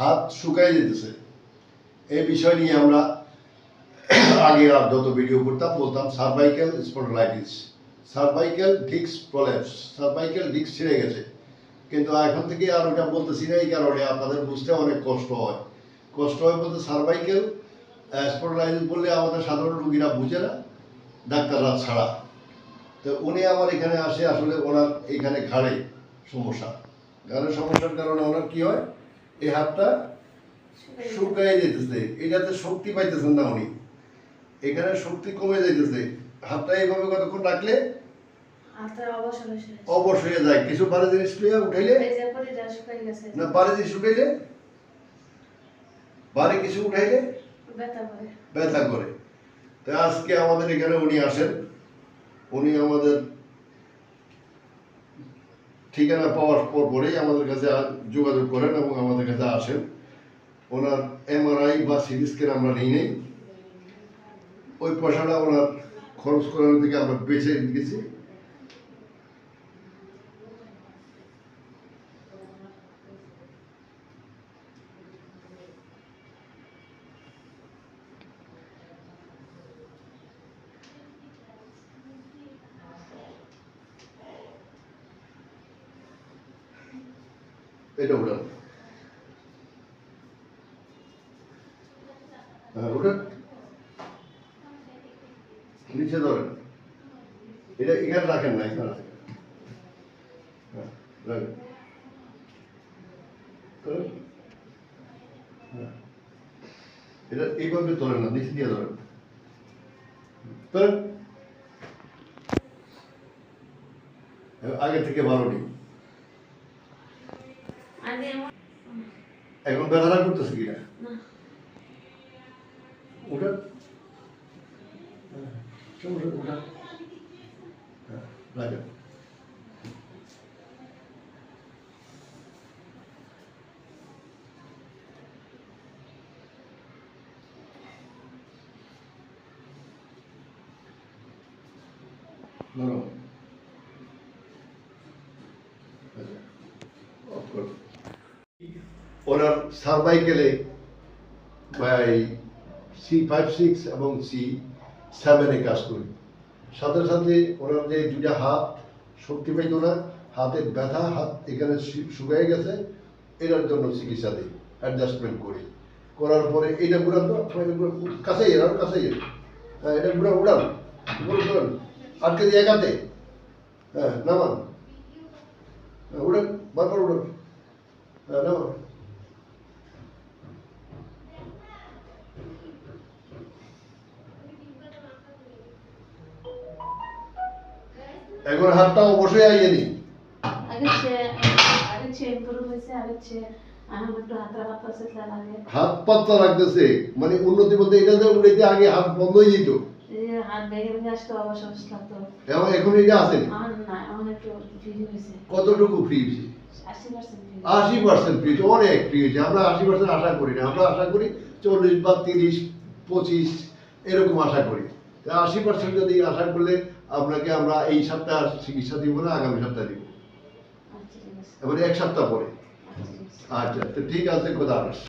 হাত শুকাই যেতেছে। এই বিষয় নিয়ে আমরা আগে আর যত ভিডিও করতাম, বলতাম সার্ভাইকেল স্পন্ডলাইটিস সার্ভাইকেল ডিক্স প্রলেপস সার্ভাইকেল ডিক্স ছিঁড়ে গেছে। কিন্তু এখন থেকে আর ওটা বলতেছি না, এই কারণে আপনাদের বুঝতে অনেক কষ্ট হয়। কষ্ট হয় বলতে সার্ভাইকেল স্পন্ডলাইটিস বললে আমাদের সাধারণ রুগীরা বুঝে না, ডাক্তাররা ছাড়া। তো উনি আমার এখানে আসে, আসলে ওনার এখানে ঘাড়ে সমস্যা। ঘাড়ের সমস্যার কারণে ওনার কি হয়? এই হাতটা শুকাই যেতেছে এটাতে শক্তি পাইতেছেন না উনি। এখানে শক্তি কমে যাইতেছে। হাতটা এইভাবে কতক্ষণ রাখলে? অবশ হয়ে যায়। কিছু বারে জিনিস উঠাইলে? না বারে জিনিস উঠাইলে বারে কিছু উঠাইলে? ব্যথা করে। ব্যথা করে। তো আজকে আমাদের এখানে উনি আসেন। উনি আমাদের ঠিকানা পাওয়ার পর পরেই আমাদের কাছে যোগাযোগ করেন এবং আমাদের কাছে আসেন। ওনার এমআরআই বা সিটি স্ক্যান আমরা নিই নেই। ওই পয়সাটা ওনার খরচ করার দিকে আমরা বেঁচে গেছি। এটা উঠান হ্যাঁ উঠান নিচে ধরেন এটা এখানে রাখেন না এখানে রাখেন। এটা এইভাবে ধরেন না নিচে দিয়ে ধরেন ধরেন আগে থেকে ভালো নেই আগে এমন এখন ব্যথাটা করতেছে কিনা? সমস্যা নেই, উঠান হ্যাঁ, রাখেন আচ্ছা অফ করো। ওনার সার্ভাইকেলে সি ফাইভ সিক্স এবং সি সেভেনে কাজ করি। সাথে সাথে ওনার যে দুটা হাত শক্তি পাইত না হাতের ব্যথা হাত এখানে শুকিয়ে গেছে এটার জন্য চিকিৎসা দিই অ্যাডজাস্টমেন্ট করি। করার পরে এটা ঘুরান তো আপনার এটা ঘুরান, কাছে এর আর কাছে হ্যাঁ এটা ঘুরান উড়ান আটকে দিয়ে একাতে। হ্যাঁ নামান। হ্যাঁ উড়ান বারবার উড়ান। এখন হাতটা অবশ্যই আইয়ে নি আগে সে আগে সে ইমপ্রুভ হয়েছে আগে সে এখন একটু হাতের হাত পাতলা লাগতেছে মানে উন্নতি বলতে এটা যে উড়াইতে আগে হাত বন্ধ হয়ে যেত। এখন এটা কতটুকু ফ্রি হয়েছে। আশি পার্সেন্ট ফ্রি আশি পার্সেন্ট ফ্রি অনেক ফ্রি হয়েছে। আমরা আশি পার্সেন্ট আশা করি না আমরা আশা করি চল্লিশ বা তিরিশ পঁচিশ এরকম আশা করি। আশি পার্সেন্ট যদি আশা করলে আপনাকে আমরা এই সপ্তাহে চিকিৎসা দিব না আগামী সপ্তাহে দিব। আচ্ছা এবারে এক সপ্তাহ পরে। আচ্ছা আচ্ছা তো ঠিক আছে খোদা হাফেজ।